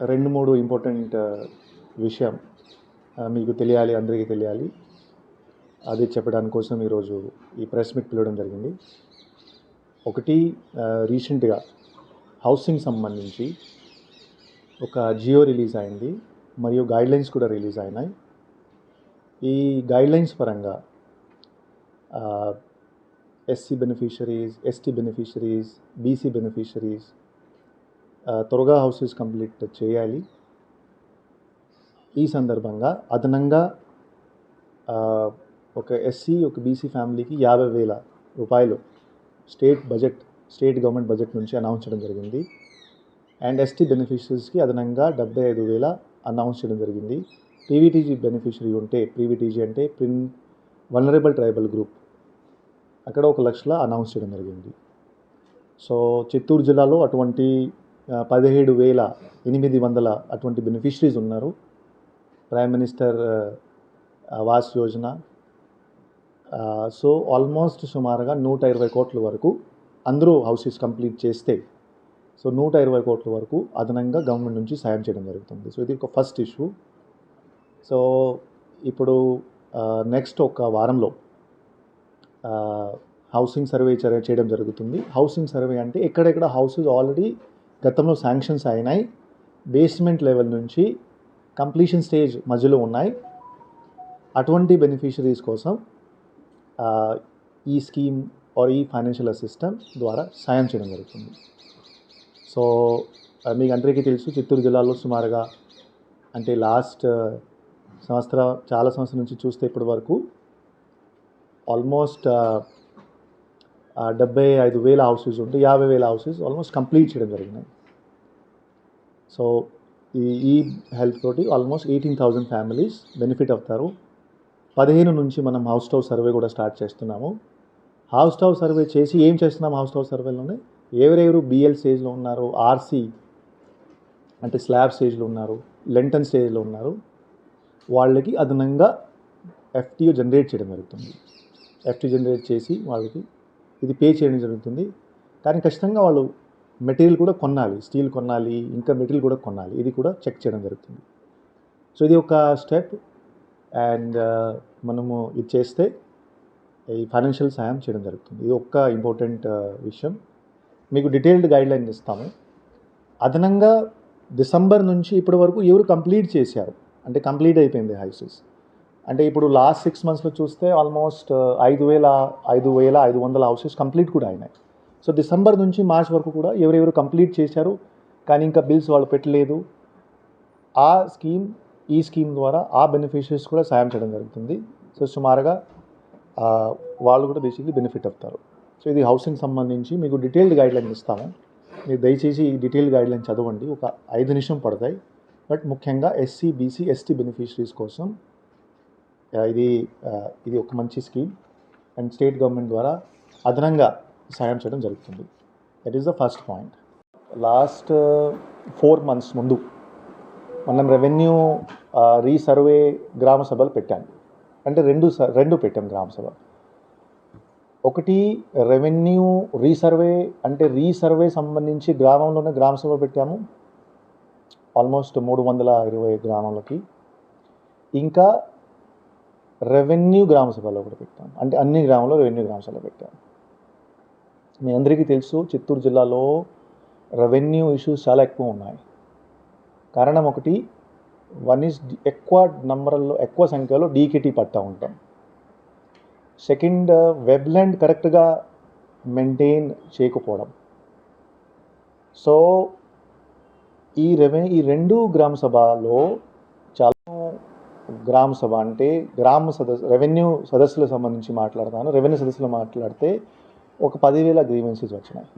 రెండు మూడు ఇంపార్టెంట్ విషయం మీకు తెలియాలి అందరికీ తెలియాలి. అది చెప్పడానికి కోసం ఈరోజు ఈ ప్రెస్ మీట్ పిలవడం జరిగింది. ఒకటి రీసెంట్గా హౌసింగ్ సంబంధించి ఒక జియో రిలీజ్ అయింది మరియు గైడ్లైన్స్ కూడా రిలీజ్ అయినాయి. ఈ గైడ్లైన్స్ పరంగా SC beneficiaries ST beneficiaries BC beneficiaries త్వరగా హౌసెస్ కంప్లీట్ చేయాలి. ఈ సందర్భంగా అదనంగా ఒక ఎస్సీ ఒక బీసీ ఫ్యామిలీకి యాభై వేల రూపాయలు state budget state government budget నుంచి అనౌన్స్ చేయడం జరిగింది. అండ్ ఎస్టీ బెనిఫిషరీస్కి అదనంగా డెబ్బై ఐదు వేల అనౌన్స్ చేయడం జరిగింది. పీవీటీజీ బెనిఫిషరీ ఉంటే పీవీటీజీ అంటే ప్రిన్ వనరబుల్ ట్రైబల్ గ్రూప్. అక్కడ ఒక లక్షల అనౌన్స్ చేయడం జరిగింది. సో చిత్తూరు జిల్లాలో అటువంటి పదిహేడు వేల ఎనిమిది వందల అటువంటి బెనిఫిషరీస్ ఉన్నారు. Prime minister Awas Yojana. So almost సుమారుగా నూట ఇరవై కోట్ల వరకు అందరూ హౌసెస్ కంప్లీట్ చేస్తే సో నూట ఇరవై కోట్ల వరకు అదనంగా గవర్నమెంట్ నుంచి సాయం చేయడం జరుగుతుంది. సో ఇది ఒక ఫస్ట్ ఇష్యూ సో ఇప్పుడు నెక్స్ట్ ఒక వారంలో హౌసింగ్ సర్వే చేయడం జరుగుతుంది. హౌసింగ్ సర్వే అంటే ఎక్కడెక్కడ హౌసెస్ ఆల్రెడీ గతంలో శాంక్షన్స్ అయినాయి. బేస్మెంట్ లెవెల్ నుంచి కంప్లీషన్ స్టేజ్ మధ్యలో ఉన్నాయి. అటువంటి బెనిఫిషరీస్ కోసం ఈ స్కీమ్ ఆర్ ఈ ఫైనాన్షియల్ అసిస్టెంట్ ద్వారా సాయం చేయడం జరుగుతుంది. సో మీకు అందరికీ తెలుసు చిత్తూరు జిల్లాలో సుమారుగా అంటే లాస్ట్ సంవత్సరం చాలా సంవత్సరం నుంచి చూస్తే ఇప్పటి వరకు ఆల్మోస్ట్ డెబ్బై ఐదు వేల హౌసెస్ ఉంటే యాభై వేల హౌసెస్ ఆల్మోస్ట్ కంప్లీట్ చేయడం జరిగినాయి సో ఈ ఈ హెల్ప్ తోటి almost eighteen thousand families benefit అవుతారు. పదిహేను నుంచి మనం హౌస్ టాప్ సర్వే కూడా స్టార్ట్ చేస్తున్నాము. హౌస్ టాప్ సర్వే చేసి ఏం చేస్తున్నాం హౌస్ టాప్ సర్వేలోనే? ఎవరెవరు బిఎల్ స్టేజ్లో ఉన్నారు? ఆర్సీ అంటే స్లాబ్ స్టేజ్లో ఉన్నారు లెంటన్ స్టేజ్లో ఉన్నారు. వాళ్ళకి అదనంగా ఎఫ్టీఓ జనరేట్ చేయడం జరుగుతుంది. ఎఫ్టీ జనరేట్ చేసి వాళ్ళకి ఇది పే చేయడం జరుగుతుంది. కానీ ఖచ్చితంగా వాళ్ళు మెటీరియల్ కూడా కొనాలి. స్టీల్ కొనాలి ఇంకా మెటీరియల్ కూడా కొనాలి. ఇది కూడా చెక్ చేయడం జరుగుతుంది. సో ఇది ఒక స్టెప్. అండ్ మనము ఇది చేస్తే ఈ ఫైనాన్షియల్ సాయం చేయడం జరుగుతుంది. ఇది ఒక్క ఇంపార్టెంట్ విషయం. మీకు డీటెయిల్డ్ గైడ్లైన్ ఇస్తాము. అదనంగా డిసెంబర్ నుంచి ఇప్పటి వరకు ఎవరు కంప్లీట్ చేశారు? అంటే కంప్లీట్ అయిపోయింది హైసెస్ అంటే ఇప్పుడు లాస్ట్ సిక్స్ మంత్స్లో చూస్తే ఆల్మోస్ట్ uh, ఐదు వేల ఐదు వేల ఐదు వందల హౌసెస్ కంప్లీట్ కూడా అయినాయి. సో డిసెంబర్ నుంచి మార్చ్ వరకు కూడా ఎవరెవరు కంప్లీట్ చేశారు కానీ ఇంకా బిల్స్ వాళ్ళు పెట్టలేదు. ఆ స్కీమ్ ఈ స్కీమ్ ద్వారా ఆ బెనిఫిషరీస్ కూడా సాయం చేయడం జరుగుతుంది. సో సుమారుగా uh, వాళ్ళు కూడా బేసిక్లీ బెనిఫిట్ అవుతారు. సో ఇది హౌసింగ్ సంబంధించి మీకు డీటెయిల్డ్ గైడ్లైన్ ఇస్తాము. మీరు దయచేసి ఈ డీటెయిల్ గైడ్లైన్ చదవండి. ఒక ఐదు నిమిషం పడతాయి. బట్ ముఖ్యంగా ఎస్సీ బీసీ ఎస్టీ బెనిఫిషరీస్ కోసం ఇది ఇది ఒక మంచి స్కీమ్. అండ్ స్టేట్ గవర్నమెంట్ ద్వారా అదనంగా సాయం చేయడం జరుగుతుంది. That is the first point last four months ముందు మనం రెవెన్యూ రీసర్వే గ్రామ సభలు పెట్టాం. అంటే రెండు స- రెండు పెట్టాం గ్రామ సభ. ఒకటి రెవెన్యూ రీసర్వే అంటే రీసర్వే సంబంధించి గ్రామంలోనే గ్రామ సభ పెట్టాము. ఆల్మోస్ట్ మూడు వందల ఇరవై గ్రామాలకి. ఇంకా రెవెన్యూ గ్రామ సభలో కూడా పెట్టాం. అంటే అన్ని గ్రామంలో రెవెన్యూ గ్రామ సభలో పెట్టాం. మీ అందరికీ తెలుసు చిత్తూరు జిల్లాలో రెవెన్యూ ఇష్యూస్ చాలా ఎక్కువ ఉన్నాయి. కారణం ఒకటి వన్ ఈజ్ ఎక్కువ నంబర్లో ఎక్కువ సంఖ్యలో డీకేటీ పట్టా ఉంటాం. సెకండ్ వెబ్ల్యాండ్ కరెక్ట్గా మెయింటైన్ చేయకపోవడం. సో ఈ రెవెన్ ఈ రెండు గ్రామ సభలో చాలా గ్రామ సభ అంటే గ్రామ సదస్సు రెవెన్యూ సదస్సులకు సంబంధించి మాట్లాడతాను. రెవెన్యూ సదస్సులు మాట్లాడితే ఒక పదివేల గ్రీవెన్సెస్ వచ్చినాయి.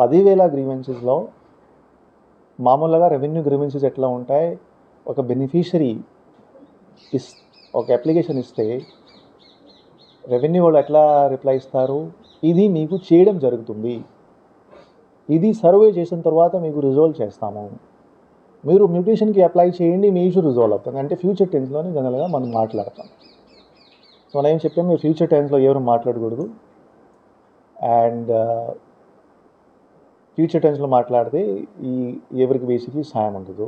పదివేల గ్రీవెన్సెస్లో మామూలుగా రెవెన్యూ గ్రీవెన్సెస్ ఎట్లా ఉంటాయి? ఒక బెనిఫిషరీ ఇస్ ఒక అప్లికేషన్ ఇస్తే రెవెన్యూ వాళ్ళు ఎట్లా రిప్లై ఇస్తారు? ఇది మీకు చేయడం జరుగుతుంది. ఇది సర్వే చేసిన తర్వాత మీకు రిజాల్వ్ చేస్తాము. మీరు మ్యూటేషన్కి అప్లై చేయండి మీ ఇష్యూ రిజాల్వ్ అవుతుంది. అంటే ఫ్యూచర్ టెన్స్లోనే జనరల్గా మనం మాట్లాడతాం. సో నేను చెప్పాను మీరు ఫ్యూచర్ టెన్స్లో ఎవరు మాట్లాడకూడదు. అండ్ ఫ్యూచర్ టెన్స్లో మాట్లాడితే ఈ ఎవరికి బేసిక్లీ సాయం ఉండదు.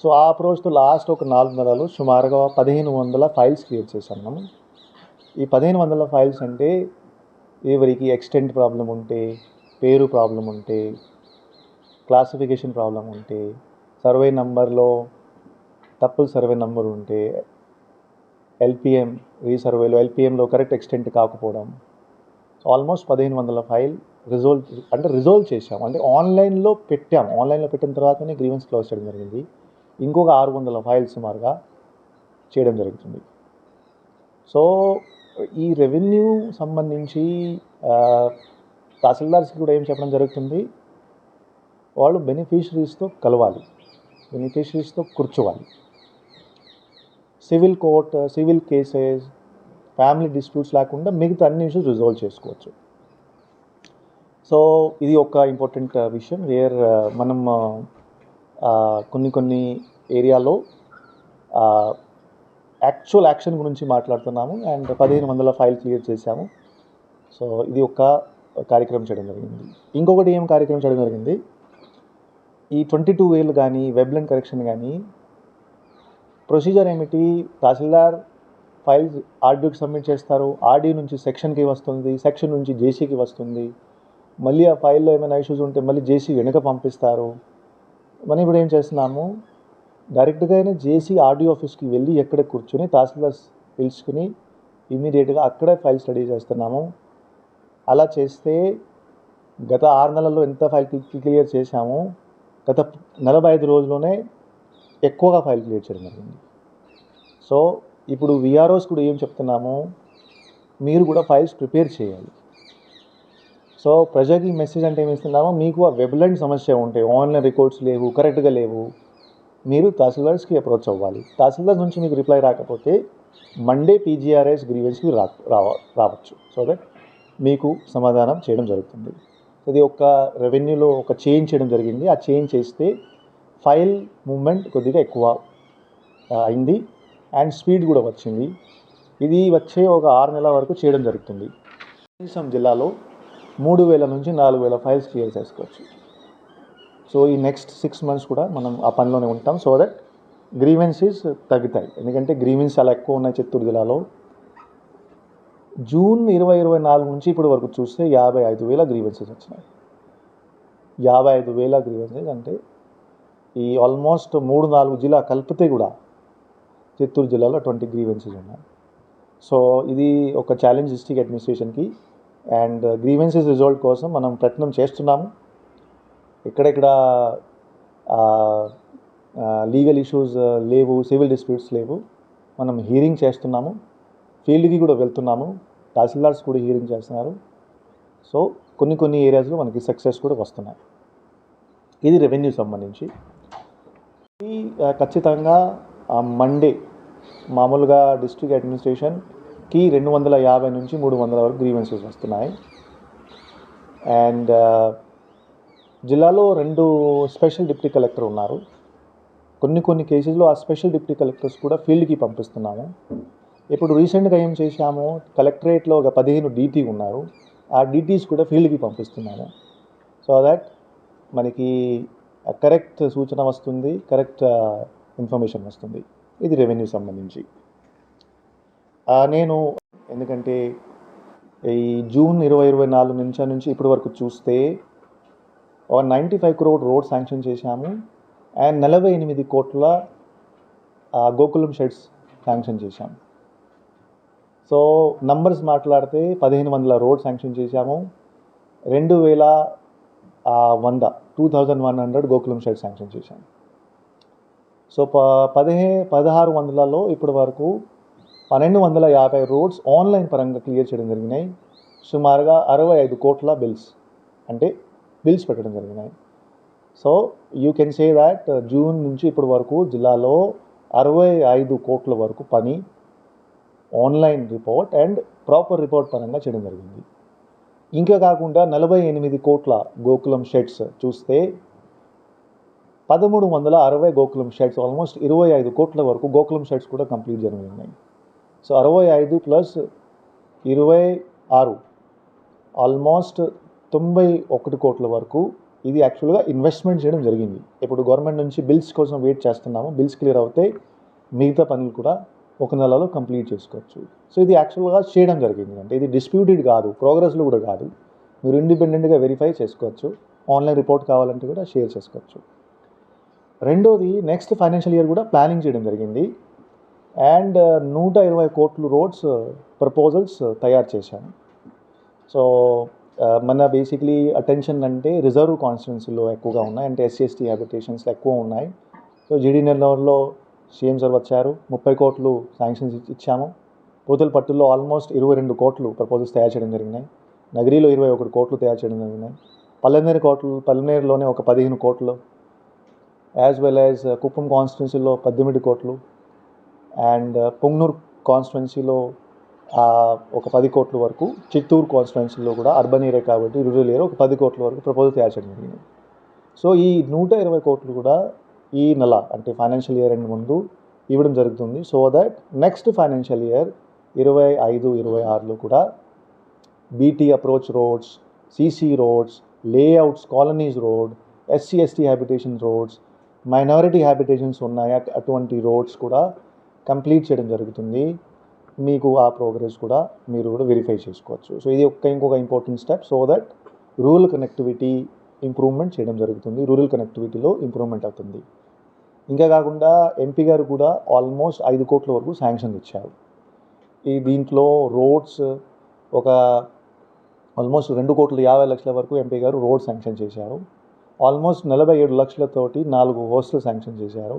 సో ఆ అప్రోచ్తో లాస్ట్ ఒక నాలుగు నెలలు సుమారుగా పదిహేను వందల ఫైల్స్ క్రియేట్ చేశాం మనం. ఈ పదిహేను వందల ఫైల్స్ అంటే ఎవరికి ఎక్స్టెంట్ ప్రాబ్లం ఉంటే పేరు ప్రాబ్లం ఉంటే క్లాసిఫికేషన్ ప్రాబ్లం ఉంటే సర్వే నంబర్లో తప్పులు సర్వే నంబర్ ఉంటే ఎల్పిఎం రీసర్వేలో ఎల్పిఎంలో కరెక్ట్ ఎక్స్టెంట్ కాకపోవడం. ఆల్మోస్ట్ పదిహేను వందల ఫైల్ రిజోల్వ్ అంటే రిజోల్వ్ చేసాం అంటే ఆన్లైన్లో పెట్టాం. ఆన్లైన్లో పెట్టిన తర్వాతనే గ్రీవెన్స్ క్లోజ్ చేయడం జరిగింది. ఇంకొక ఆరు వందల ఫైల్ సుమారుగా చేయడం జరుగుతుంది. సో ఈ రెవెన్యూ సంబంధించి తహసీల్దార్స్కి కూడా ఏం చెప్పడం జరుగుతుంది? వాళ్ళు బెనిఫిషరీస్తో కలవాలి. బెనిఫిషరీస్తో కూర్చోవాలి. Civil court civil cases family disputes లేకుండా మిగతా అన్ని ఇష్యూస్ రిజాల్వ్ చేసుకోవచ్చు. సో ఇది ఒక ఇంపార్టెంట్ uh, విషయం. వేర్ uh, మనం uh, కొన్ని కొన్ని ఏరియాలో యాక్చువల్ యాక్షన్ గురించి మాట్లాడుతున్నాము అండ్ పదిహేను వందల ఫైల్ క్లియర్ చేశాము. సో ఇది ఒక కార్యక్రమం చేయడం జరిగింది. ఇంకొకటి ఏం కార్యక్రమం చేయడం జరిగింది? ఈ ట్వంటీ టూ వేలు కానీ వెబ్లెండ్ కరెక్షన్ కానీ ప్రొసీజర్ ఏమిటి? తహసీల్దార్ ఫైల్స్ ఆర్డీకి సబ్మిట్ చేస్తారు. ఆర్డీ నుంచి సెక్షన్కి వస్తుంది సెక్షన్ నుంచి జేసీకి వస్తుంది. మళ్ళీ ఆ ఫైల్లో ఏమైనా ఇష్యూస్ ఉంటే మళ్ళీ జేసీ వెనుక పంపిస్తారు. మనం ఇప్పుడు ఏం చేస్తున్నాము? డైరెక్ట్గానే జేసీ ఆర్డీ ఆఫీస్కి వెళ్ళి ఎక్కడ కూర్చొని తహసీల్దార్ పిలుచుకుని ఇమీడియట్గా అక్కడే ఫైల్ స్టడీ చేస్తున్నాము. అలా చేస్తే గత ఆరు నెలల్లో ఎంత ఫైల్ క్లియర్ చేశామో? గత నలభై ఐదు రోజుల్లోనే ఎక్కువగా ఫైల్ క్లియర్ చేయడం జరిగింది. సో ఇప్పుడు విఆర్ఓస్ కూడా ఏం చెప్తున్నాము? మీరు కూడా ఫైల్స్ ప్రిపేర్ చేయాలి. సో ప్రజలకి మెసేజ్ అంటే ఏమి ఇస్తున్నామో మీకు ఆ వెబ్లైన్ సమస్య ఉంటే ఆన్లైన్ రికార్డ్స్ లేవు కరెక్ట్గా లేవు మీరు తహసీల్దార్స్కి అప్రోచ్ అవ్వాలి. తహసీల్దార్స్ నుంచి మీకు రిప్లై రాకపోతే మండే పీజీఆర్ఎస్ గ్రీవెన్స్కి రా రావ రావచ్చు. సో దట్ మీకు సమాధానం చేయడం జరుగుతుంది. అది ఒక రెవెన్యూలో ఒక చేంజ్ చేయడం జరిగింది. ఆ చేంజ్ చేస్తే ఫైల్ మూమెంట్ కొద్దిగా ఎక్కువ అయింది. అండ్ స్పీడ్ కూడా వచ్చింది. ఇది వచ్చే ఒక ఆరు నెలల వరకు చేయడం జరుగుతుంది. కనీసం జిల్లాలో మూడు వేల నుంచి నాలుగు వేల ఫైల్స్ క్లియర్ చేసుకోవచ్చు. సో ఈ నెక్స్ట్ సిక్స్ మంత్స్ కూడా మనం ఆ పనిలోనే ఉంటాం. సో దట్ గ్రీవెన్సీస్ తగ్గుతాయి. ఎందుకంటే గ్రీవెన్స్ చాలా ఎక్కువ ఉన్నాయి చిత్తూరు జిల్లాలో. జూన్ ఇరవై ఇరవై నాలుగు నుంచి ఇప్పటి వరకు చూస్తే యాభై ఐదు వేల గ్రీవెన్సెస్ వచ్చినాయి. యాభై ఐదు వేల గ్రీవెన్సెస్ అంటే ఈ ఆల్మోస్ట్ మూడు నాలుగు జిల్లా కలిపితే కూడా చిత్తూరు జిల్లాలో ట్వంటీ గ్రీవెన్సెస్ ఉన్నాయి. సో ఇది ఒక ఛాలెంజ్ డిస్టిక్ అడ్మినిస్ట్రేషన్కి అండ్ గ్రీవెన్సెస్ రిజల్ట్ కోసం మనం ప్రయత్నం చేస్తున్నాము. ఎక్కడెక్కడ లీగల్ ఇష్యూస్ లేవు సివిల్ డిస్ప్యూట్స్ లేవు మనం హీరింగ్ చేస్తున్నాము. ఫీల్డ్కి కూడా వెళ్తున్నాము. తహసీల్దార్స్ కూడా హీరింగ్ చేస్తున్నారు. సో కొన్ని కొన్ని ఏరియాస్లో మనకి సక్సెస్ కూడా వస్తున్నాయి. ఇది రెవెన్యూ సంబంధించి. ఖచ్చితంగా మండే మామూలుగా డిస్ట్రిక్ట్ అడ్మినిస్ట్రేషన్కి రెండు వందల యాభై నుంచి మూడు వందల వరకు గ్రీవెన్సెస్ వస్తున్నాయి. అండ్ జిల్లాలో రెండు స్పెషల్ డిప్యూటీ కలెక్టర్ ఉన్నారు. కొన్ని కొన్ని కేసెస్లో ఆ స్పెషల్ డిప్యూటీ కలెక్టర్స్ కూడా ఫీల్డ్కి పంపిస్తున్నాము. ఇప్పుడు రీసెంట్గా ఏం చేశాము? కలెక్టరేట్లో ఒక పదిహేను డీటీ ఉన్నారు. ఆ డీటీస్ కూడా ఫీల్డ్కి పంపిస్తున్నాము. సో దట్ మనకి కరెక్ట్ సూచన వస్తుంది కరెక్ట్ ఇన్ఫర్మేషన్ వస్తుంది. ఇది రెవెన్యూ సంబంధించి. నేను ఎందుకంటే ఈ జూన్ ఇరవై ఇరవై నాలుగు నుంచి నుంచి ఇప్పటి వరకు చూస్తే ఒక ninety five crore road sanction చేశాము. అండ్ నలభై ఎనిమిది కోట్ల గోకులం షెడ్స్ శాంక్షన్ చేశాము. సో నంబర్స్ మాట్లాడితే పదిహేను వందల రోడ్ శాంక్షన్ చేశాము. రెండు వేల వంద two thousand one hundred Gokulam shed sanction చేశాము సో ప పదిహే పదహారు వందలలో ఇప్పటి వరకు పన్నెండు వందల యాభై రోడ్స్ ఆన్లైన్ పరంగా క్లియర్ చేయడం జరిగినాయి. సుమారుగా అరవై ఐదు కోట్ల బిల్స్ అంటే బిల్స్ పెట్టడం జరిగినాయి. So you can say that June నుంచి ఇప్పటి వరకు జిల్లాలో అరవై ఐదు కోట్ల వరకు పని online report and proper report పరంగా చేయడం జరిగింది. ఇంకా కాకుండా నలభై ఎనిమిది కోట్ల గోకులం షెడ్స్ చూస్తే పదమూడు వందల అరవై గోకులం షెడ్స్ ఆల్మోస్ట్ ఇరవై ఐదు కోట్ల వరకు గోకులం షెడ్స్ కూడా కంప్లీట్ జరిగినాయి సో అరవై ఐదు ప్లస్ ఇరవై ఆరు ఆల్మోస్ట్ తొంభై ఒకటి కోట్ల వరకు ఇది యాక్చువల్గా ఇన్వెస్ట్మెంట్ చేయడం జరిగింది. ఇప్పుడు గవర్నమెంట్ నుంచి బిల్స్ కోసం వెయిట్ చేస్తున్నాము. బిల్స్ క్లియర్ అవుతే మిగతా పనులు కూడా ఒక నెలలో కంప్లీట్ చేసుకోవచ్చు. సో ఇది యాక్చువల్గా చేయడం జరిగింది. అంటే ఇది డిస్ప్యూటెడ్ కాదు ప్రోగ్రెస్లో కూడా కాదు. మీరు ఇండిపెండెంట్గా వెరిఫై చేసుకోవచ్చు. ఆన్లైన్ రిపోర్ట్ కావాలంటే కూడా షేర్ చేసుకోవచ్చు. రెండోది నెక్స్ట్ ఫైనాన్షియల్ ఇయర్ కూడా ప్లానింగ్ చేయడం జరిగింది. అండ్ నూట ఇరవై కోట్లు రోడ్స్ ప్రపోజల్స్ తయారు చేశాను. సో మన బేసిక్లీ అటెన్షన్ అంటే రిజర్వ్ కాన్స్టిట్యున్సీలో ఎక్కువగా ఉన్నాయి. అంటే ఎస్సీ ఎస్టీ హ్యాబిటేషన్స్లో ఎక్కువ ఉన్నాయి. సో జీడీ నెల్లూరులో సీఎం సార్ వచ్చారు. ముప్పై కోట్లు శాంక్షన్స్ ఇచ్చాము ఇచ్చాము. పట్టుల్లో ఆల్మోస్ట్ ఇరవై రెండు కోట్లు ప్రపోజల్స్ తయారు చేయడం జరిగినాయి. నగరీలో ఇరవై ఒకటి కోట్లు తయారు చేయడం జరిగినాయి. పల్లెనేరు కోట్లు పల్లెనేరులోనే ఒక పదిహేను కోట్లు. యాజ్ వెల్ యాజ్ కుప్పం కాన్స్టిట్యున్సీలో పద్దెనిమిది కోట్లు. అండ్ uh, పొంగనూరు కాన్స్టిట్యున్సీలో ఒక పది కోట్ల వరకు. చిత్తూరు కాన్స్టిట్యున్సీలో కూడా అర్బన్ ఏరియా కాబట్టి రూరల్ ఏరియా ఒక పది కోట్ల వరకు ప్రపోజల్ తయారు చేయడం జరిగింది. సో ఈ నూట ఇరవై కోట్లు కూడా ఈ నెల అంటే ఫైనాన్షియల్ ఇయర్ ఎండ్ ముందు ఇవ్వడం జరుగుతుంది. So that next financial year ఇరవై ఐదు ఇరవై ఆరులో కూడా BT approach roads CC roads layouts colonies road SC ST habitation roads minority habitations ఉన్నాయి. అటువంటి రోడ్స్ కూడా కంప్లీట్ చేయడం జరుగుతుంది. మీకు ఆ ప్రోగ్రెస్ కూడా మీరు కూడా వెరిఫై చేసుకోవచ్చు. సో ఇది ఒక్క ఇంకొక important step so that rural connectivity improvement చేయడం జరుగుతుంది. రూరల్ కనెక్టివిటీలో ఇంప్రూవ్మెంట్ అవుతుంది. ఇంకా కాకుండా ఎంపీ గారు కూడా ఆల్మోస్ట్ ఐదు కోట్ల వరకు శాంక్షన్ ఇచ్చారు. ఈ దీంట్లో రోడ్స్ ఒక ఆల్మోస్ట్ రెండు కోట్ల యాభై లక్షల వరకు ఎంపీ గారు రోడ్ శాంక్షన్ చేశారు. ఆల్మోస్ట్ నలభై ఏడు లక్షలతోటి నాలుగు హోస్టల్ శాంక్షన్ చేశారు.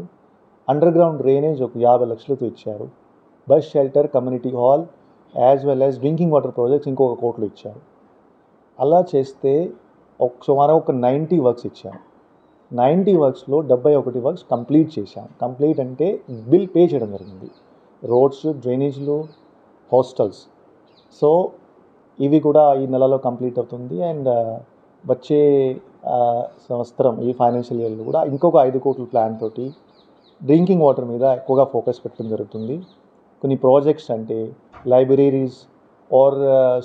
అండర్ గ్రౌండ్ డ్రైనేజ్ ఒక యాభై లక్షలతో ఇచ్చారు. Bus shelter community hall as well as drinking water projects ఇంకొక కోట్లు ఇచ్చారు. అలా చేస్తే ఒక సుమారు ఒక నైంటీ వర్క్స్ ఇచ్చారు. నైంటీ వర్క్స్లో డెబ్బై ఒకటి వర్క్స్ కంప్లీట్ చేశాం. కంప్లీట్ అంటే బిల్ పే చేయడం జరిగింది. Roads డ్రైనేజ్లు hostels. సో ఇవి కూడా ఈ నెలలో కంప్లీట్ అవుతుంది. అండ్ వచ్చే సంవత్సరం ఈ ఫైనాన్షియల్ ఇయర్లో కూడా ఇంకొక ఐదు కోట్ల ప్లాన్ తోటి డ్రింకింగ్ వాటర్ మీద ఎక్కువగా ఫోకస్ పెట్టడం జరుగుతుంది. కొన్ని ప్రాజెక్ట్స్ అంటే లైబ్రరీస్ ఆర్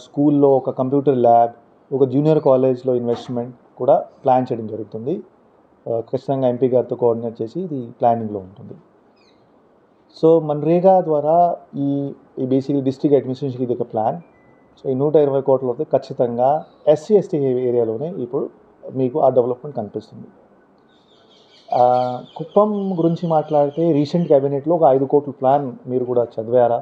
స్కూల్లో ఒక కంప్యూటర్ ల్యాబ్ ఒక జూనియర్ కాలేజ్లో ఇన్వెస్ట్మెంట్ కూడా ప్లాన్ చేయడం జరుగుతుంది. ఖచ్చితంగా ఎంపీ గారితో కోఆర్డినేట్ చేసి ఇది ప్లానింగ్లో ఉంటుంది. సో మన్రేగా ద్వారా ఈ ఈ డిస్ట్రిక్ట్ అడ్మినిస్ట్రేషన్కి ఇది ఒక ప్లాన్ సో ఈ నూట ఇరవై కోట్ల వరకు ఖచ్చితంగా ఎస్సీ ఎస్టీ ఏరియాలోనే ఇప్పుడు మీకు ఆ డెవలప్మెంట్ కనిపిస్తుంది. కుప్పం గురించి మాట్లాడితే రీసెంట్ క్యాబినెట్లో ఒక ఐదు కోట్ల ప్లాన్ మీరు కూడా చదివారా?